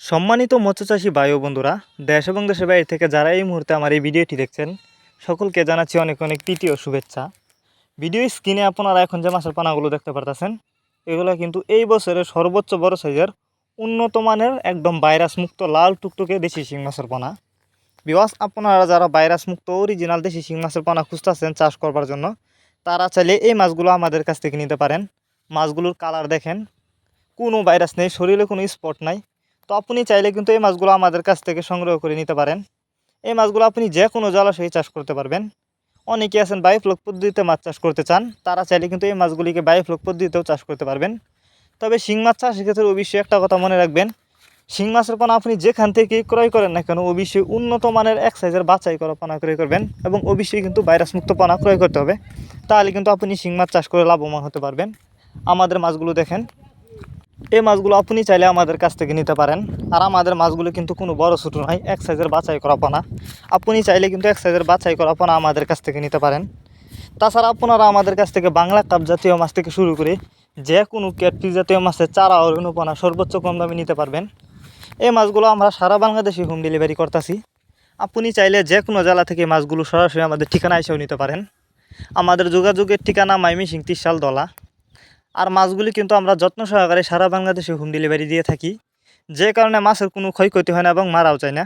সম্মানিত মৎস্যচাষী বায়ু বন্ধুরা, দেশ এবং দেশের বাইরে থেকে যারা এই মুহূর্তে আমার এই ভিডিওটি দেখছেন, সকলকে জানাচ্ছি অনেক অনেক তৃতীয় শুভেচ্ছা। ভিডিও স্ক্রিনে আপনারা এখন যে মাছের পানাগুলো দেখতে পারতেছেন, এগুলো কিন্তু এই বছরের সর্বোচ্চ বড় সাইজের উন্নত মানের একদম ভাইরাস মুক্ত লাল টুকটুকে দেশি শিং মাছের পানা। বিবাস আপনারা যারা ভাইরাস মুক্ত অরিজিনাল দেশি শিং মাছের পানা খুঁজতেছেন চাষ করবার জন্য, তারা চাইলে এই মাছগুলো আমাদের কাছ থেকে নিতে পারেন। মাছগুলোর কালার দেখেন, কোনো ভাইরাস নেই, শরীরে কোনো স্পট নাই। তো আপনি চাইলে কিন্তু এই মাছগুলো আমাদের কাছ থেকে সংগ্রহ করে নিতে পারেন। এই মাছগুলো আপনি যে কোনো জলাশয়ে চাষ করতে পারবেন। অনেকে আছেন বায়োফ্লক পদ্ধতিতে মাছ চাষ করতে চান। তারা চাইলে কিন্তু এই মাছগুলিকে বায়োফ্লক পদ্ধতিতেও চাষ করতে পারবেন। তবে শিং মাছ চাষের ক্ষেত্রে অবশ্যই একটা কথা মনে রাখবেন, শিং মাছের পানা আপনি যেখান থেকে ক্রয় করেন না কেন, অবশ্যই উন্নত মানের এক সাইজের বাছাই করা পানা ক্রয় করবেন এবং অবশ্যই কিন্তু ভাইরাস মুক্ত পানা ক্রয় করতে হবে। তাহলে কিন্তু আপনি শিং মাছ চাষ করে লাভবান হতে পারবেন। আমাদের মাছগুলো দেখেন এই মাছগুলো আপনি চাইলে আমাদের কাছ থেকে নিতে পারেন। আর আমাদের মাছগুলো কিন্তু কোনো বড় ছোটো নয়, এক সাইজের বাছাই করা পানা। আপনি চাইলে কিন্তু এক সাইজের বাছাই করা পানা আমাদের কাছ থেকে নিতে পারেন। তাছাড়া আপনারা আমাদের কাছ থেকে বাংলা কাপ জাতীয় মাছ থেকে শুরু করে যে কোনো ক্যাটফিস জাতীয় মাছের চারা অনুপানা সর্বোচ্চ কম দামে নিতে পারবেন। এই মাছগুলো আমরা সারা বাংলাদেশে হোম ডেলিভারি করতেছি। আপনি চাইলে যে কোনো জেলা থেকে মাছগুলো সরাসরি আমাদের ঠিকানা এসেও নিতে পারেন। আমাদের যোগাযোগের ঠিকানা মাইমিসিং তিরশাল দলা। আর মাছগুলি কিন্তু আমরা যত্ন সহকারে সারা বাংলাদেশে হোম ডেলিভারি দিয়ে থাকি। যে কারণে মাছের কোনো ক্ষয়ক্ষতি হয় না এবং মারাও যায় না।